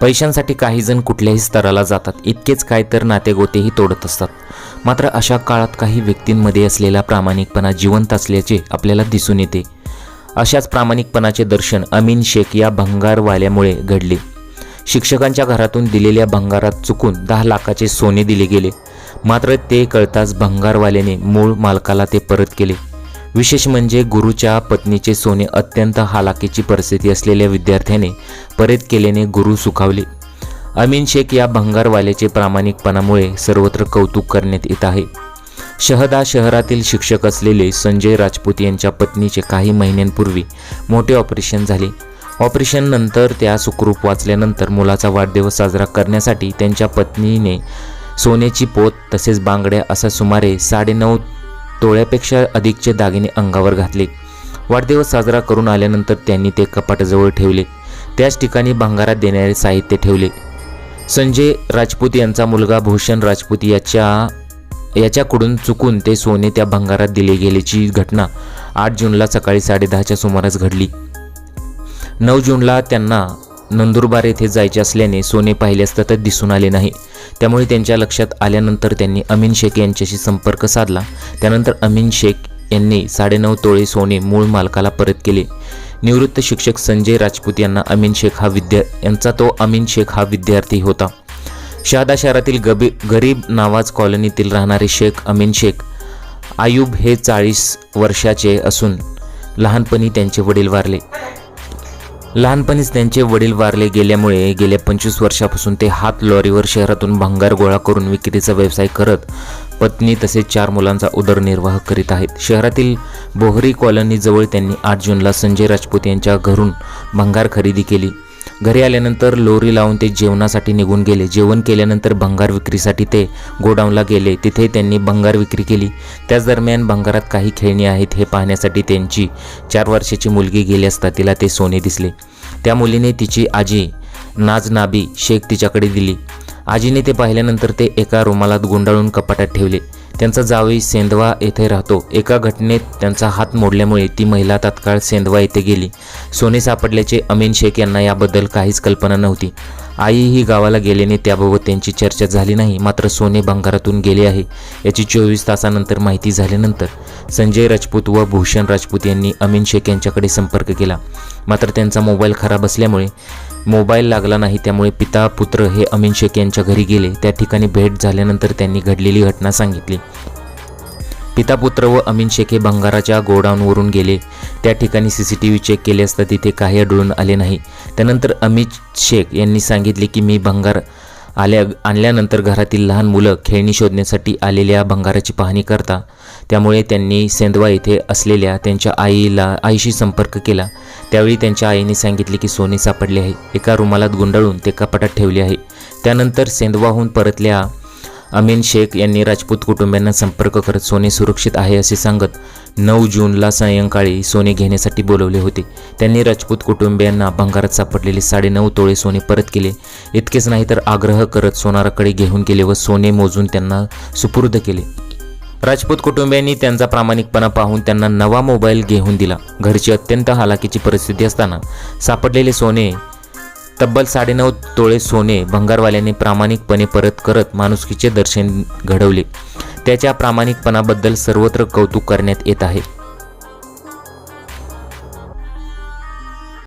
पैशांसाठी काही जण कुठल्याही स्तराला जातात. इतकेच काय तर नातेगोतेही तोडत असतात. मात्र अशा काळात काही व्यक्तींमध्ये असलेला प्रामाणिकपणा जिवंत असल्याचे आपल्याला दिसून येते. अशाच प्रामाणिकपणाचे दर्शन अमीन शेख या भंगारवाल्यामुळे घडले. शिक्षकांच्या घरातून दिलेल्या भंगारात चुकून दहा लाखाचे सोने दिले गेले. मात्र ते कळताच भंगारवाल्याने मूळ मालकाला ते परत केले. विशेष म्हणजे गुरुच्या पत्नीचे सोने अत्यंत हालाकीची परिस्थिती असलेल्या विद्यार्थ्याने परत केल्याने गुरु सुखावले. अमीन शेख या भंगारवाल्याचे प्रामाणिकपणामुळे सर्वत्र कौतुक करण्यात येत आहे. शहदा शहरातील शिक्षक असलेले संजय राजपूत यांच्या पत्नीचे काही महिन्यांपूर्वी मोठे ऑपरेशन झाले. ऑपरेशननंतर त्या सुखरूप वाचल्यानंतर मुलाचा वाढदिवस साजरा करण्यासाठी त्यांच्या पत्नीने सोन्याची पोत तसेच बांगड्या असा सुमारे साडेनऊ तोळ्यापेक्षा अधिकचे दागिने अंगावर घातले. वाढदिवस साजरा करून आल्यानंतर त्यांनी ते कपाटाजवळ ठेवले. त्याच ठिकाणी भंगारात देणारे साहित्य ठेवले. संजय राजपूत यांचा मुलगा भूषण राजपूत याच्या याच्याकडून चुकून ते सोने त्या भंगारात दिले गेल्याची घटना आठ जूनला सकाळी साडेदहाच्या सुमारास घडली. नऊ जूनला त्यांना नंदुरबार येथे जायचे असल्याने सोने पाहिले असता तर दिसून आले नाही. त्यामुळे त्यांच्या लक्षात आल्यानंतर त्यांनी अमीन शेख यांच्याशी संपर्क साधला. त्यानंतर अमीन शेख यांनी साडेनऊ तोळे सोने मूळ मालकाला परत केले. निवृत्त शिक्षक संजय राजपूत यांना अमीन शेख हा विद्या यांचा तो अमीन शेख हा विद्यार्थी होता. शहादा शहरातील गबी गरीब नावाज कॉलनीतील राहणारे शेख अमीन शेख आयुब हे चाळीस वर्षाचे असून लहानपणी त्यांचे वडील वारले. लहानपणीच त्यांचे वडील वारले गेल्यामुळे गेल्या पंचवीस वर्षापासून ते हात लॉरीवर शहरातून भंगार गोळा करून विक्रीचा व्यवसाय करत पत्नी तसेच चार मुलांचा उदरनिर्वाह करीत आहेत. शहरातील बोहरी कॉलनीजवळ त्यांनी आठ जूनला संजय राजपूत यांच्या घरून भंगार खरेदी केली. घरी आल्यानंतर लोरी लावून ते जेवणासाठी निघून गेले. जेवण केल्यानंतर भंगार विक्रीसाठी ते गोडाऊनला गेले. तिथे त्यांनी भंगार विक्री केली. त्याच दरम्यान भंगारात काही खेळणी आहेत हे पाहण्यासाठी त्यांची चार वर्षाची मुलगी गेली असता तिला ते सोने दिसले. त्या मुलीने तिची आजी नाजनाबी शेख तिच्याकडे दिली. आजीने ते पाहिल्यानंतर ते एका रुमालात गुंडाळून कपाटात ठेवले. त्यांचा जावई सेंदवा येथे राहतो. एका घटनेत त्यांचा हात मोडल्यामुळे ती महिला तात्काळ सेंदवा येथे गेली. सोने सापडल्याचे अमीन शेख यांना याबद्दल काहीच कल्पना नव्हती. आई ही गावाला गेल्याने त्याबाबत त्यांची चर्चा झाली नाही मात्र सोने भंगारातून गेले आहे. याची चोवीस तासानंतर माहिती झाल्यानंतर संजय राजपूत व भूषण राजपूत यांनी अमीन शेख यांच्याकडे संपर्क केला. मात्र त्यांचा मोबाईल खराब असल्यामुळे मोबाईल लागला नाही त्यामुळे पिता पुत्र हे अमीन शेख यांच्या घरी गेले. त्या ठिकाणी भेट झाल्यानंतर त्यांनी घडलेली घटना सांगितली. पिता पुत्र व अमीन शेख हे भंगाराच्या गोडाऊनवरून गेले. त्या ठिकाणी C C T V check केले असता तिथे काही आढळून आले नाही. त्यानंतर अमित शेख यांनी सांगितले की मी भंगार आल्या आणल्यानंतर घरातील लहान मुलं खेळणी शोधण्यासाठी आलेल्या भंगाराची पाहणी करता. त्यामुळे त्यांनी सेंदवा येथे असलेल्या त्यांच्या आईला आईशी संपर्क केला. त्यावेळी त्यांच्या आईने सांगितले की सोने सापडले आहे. एका रुमालात गुंडाळून ते कपाटात ठेवले आहे. त्यानंतर सेंदवाहून परतल्या अमीन शेख यांनी राजपूत कुटुंबियांना संपर्क करत सोने सुरक्षित आहे असे सांगत नऊ जूनला सायंकाळी सोने घेण्यासाठी बोलवले होते. त्यांनी राजपूत कुटुंबियांना भंगारात सापडलेले साडेनऊ तोळे सोने परत केले. इतकेच नाही तर आग्रह करत सोनाराकडे घेऊन गेले व सोने मोजून त्यांना सुपूर्द केले. राजपूत कुटुंबियांनी त्यांचा प्रामाणिकपणा पाहून त्यांना नवा मोबाईल घेऊन दिला. घरची अत्यंत हालाकीची परिस्थिती असताना सापडलेले सोने तब्बल साडेनऊ तोळे सोने भंगारवाल्याने प्रामाणिकपणे परत करत माणुसकीचे दर्शन घडवले. त्याच्या प्रामाणिकपणाबद्दल सर्वत्र कौतुक करण्यात येत आहे.